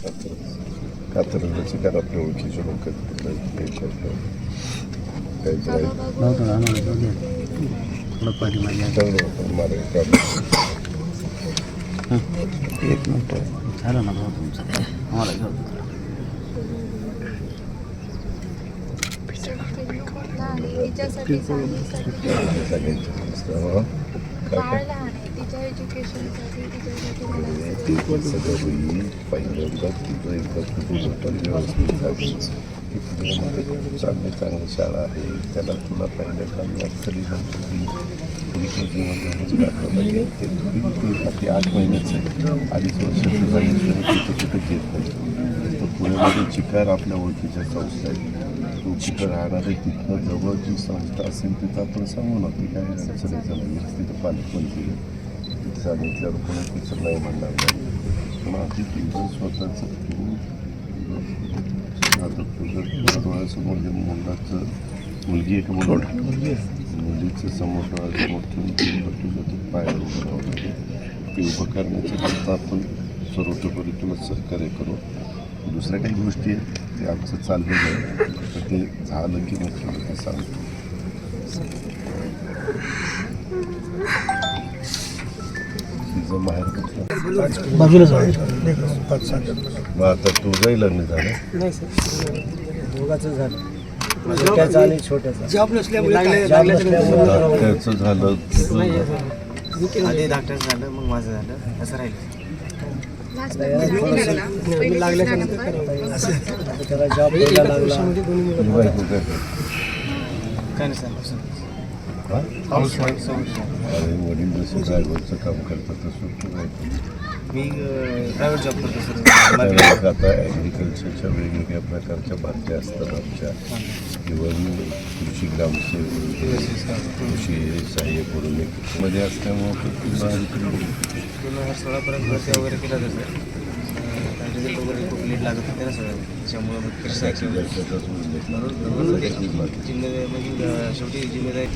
कातरण्याचे कारण आपल्या ओळखीचे लोक काही काही नव्हतं ना आम्हाला जाऊ दे. थोडं पाठीमागे आहे. चांगलं होतं मार्ग एक मिनिट झालं ना भाऊ तुमचं आम्हाला घेऊ दे. तिच्यासाठी चांगलीसाठी सगळ्यांचे आहे एज्युकेशनसाठी तिच्यासाठी मला ते पण पहिल्यांदा तुझं एकदा तुझं पण व्यवस्थित झाली. की तुझ्यामध्ये खूप चांगली चांगली शाळा आहे. त्याला तुला पहिल्यांदा नर्सरी ते थोडी आठ महिन्याचं आहे अडीच वर्षाचं जाईल कुठं कुठं घेत नाही. तर पुण्यामध्ये चिकार आपल्या ओळखीच्या संस्था आहेत तो कुठं राहणार आहे तिथनं जवळ जी संस्था असेल तिथं आपण सांगू ना. की काय अडचणीचं नाही. तिथं पालकमंत्री आहे. तिथे सांगितल्यावर कोणी तिचं नाही म्हणणार नाही पण आधी तुझं स्वतःचं तू आता तुझं तुझ्या डोळ्यासमोर जे मुलाचं मुलगी आहे. का मुलगा मुलीचं समोर डोळ्यासमोर ठेवून तुझं ते पायावर उभं ते उभं करण्याचं करता आपण सर्वतोपरी तुला सहकार्य करू. दुसऱ्या काही गोष्टी आहेत ते आमचं चाललेलं आहे. तर ते झालं की मग सांगतो. बाजूला मग आता तुझंही लग्न झालं? नाही सर. दोघाचं झालं. त्याचं आणि छोट्याचं. जॉब नसल्यामुळे त्याचं झालं तुझं झालं. आधी डॉक्टर झालं मग माझं झालं. असं राहिलं. त्याला जॉब लागला बायको काय करते? काय नाही सर. वडील जसं ड्रायव्हरचं काम करतात तसं तू काय? मी प्रायव्हेट जॉब करतो सर आता ॲग्रिकल्चरच्या वेगवेगळ्या प्रकारच्या भरत्या असतात आमच्या. इव्हन कृषी ग्रामसेवक कृषी सहाय्यक म्हणून एक मध्ये असल्यामुळं दोन हजार सोळापर्यंत वगैरे केला सर रिझल्ट वगैरे खूप लेट लागत होते ना सर. त्याच्यामुळे मग कृषी जास्तीत जास्त तसं उल्लेख नाही. जिम्मेदारी म्हणजे अं, शेवटी जिम्मेदारी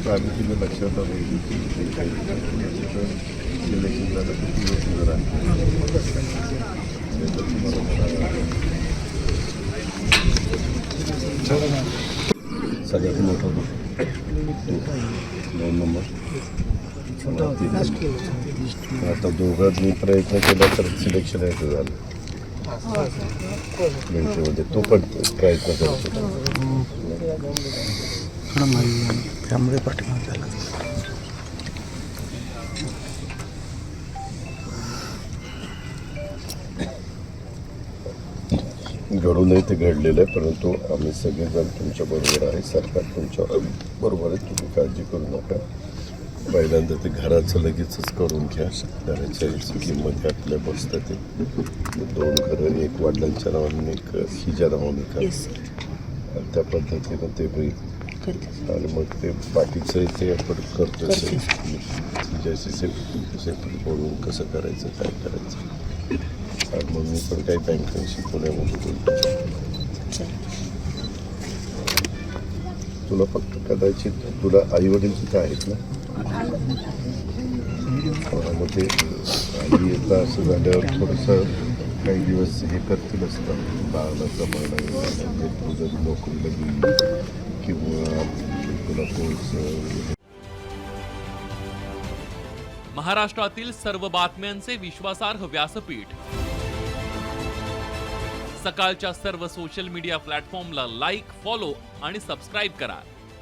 तर आम्ही तुझ्या लक्षात आलं की तू जे काही सिलेक्शन झालं तर तुझं तुझं राहतं त्याचं तुम्हाला मला- सगळ्यात मोठा तो दोन नंबर आता दोघांनी प्रयत्न केला तर सिलेक्शन यायचं झालं तो पण प्रयत्न करत होता त्यामुळे पाठीमागे झाला घडू नये ते घडलेलं आहे परंतु आम्ही सगळेजण तुमच्या बरोबर आहे सरकार तुमच्या बरोबर आहे तुम्ही काळजी करू नका पहिल्यांदा ते घराचं लगेचच करून घ्या. घराच्या किंमत आपल्या बसतात ते. दोन घरं एक वडिलांच्या नावाने एक हिच्या नावाने आणि त्या पद्धतीनं ते होईल आणि मग ते बाकीचं ते आपण करतो तिच्याशी सेप सेपरेट बोलून कसं करायचं काय करायचं? आणि मग मी पण काही बँकांशी पुण्यामध्ये बोलतो. तुला फक्त कदाचित तुला आई वडील सुद्धा आहेत ना? मग ते आई येता असं झाल्यावर थोडंसं काही दिवस हे करतीलच ना बाळाला जमायला म्हणजे तू जरी नोकरीला गेली किंवा तुला कोर्स महाराष्ट्रातील सर्व बातम्यांचे विश्वासार्ह व्यासपीठ. सकाळच्या सर्व सोशल मीडिया प्लॅटफॉर्मला लाईक फॉलो आणि सबस्क्राईब करा.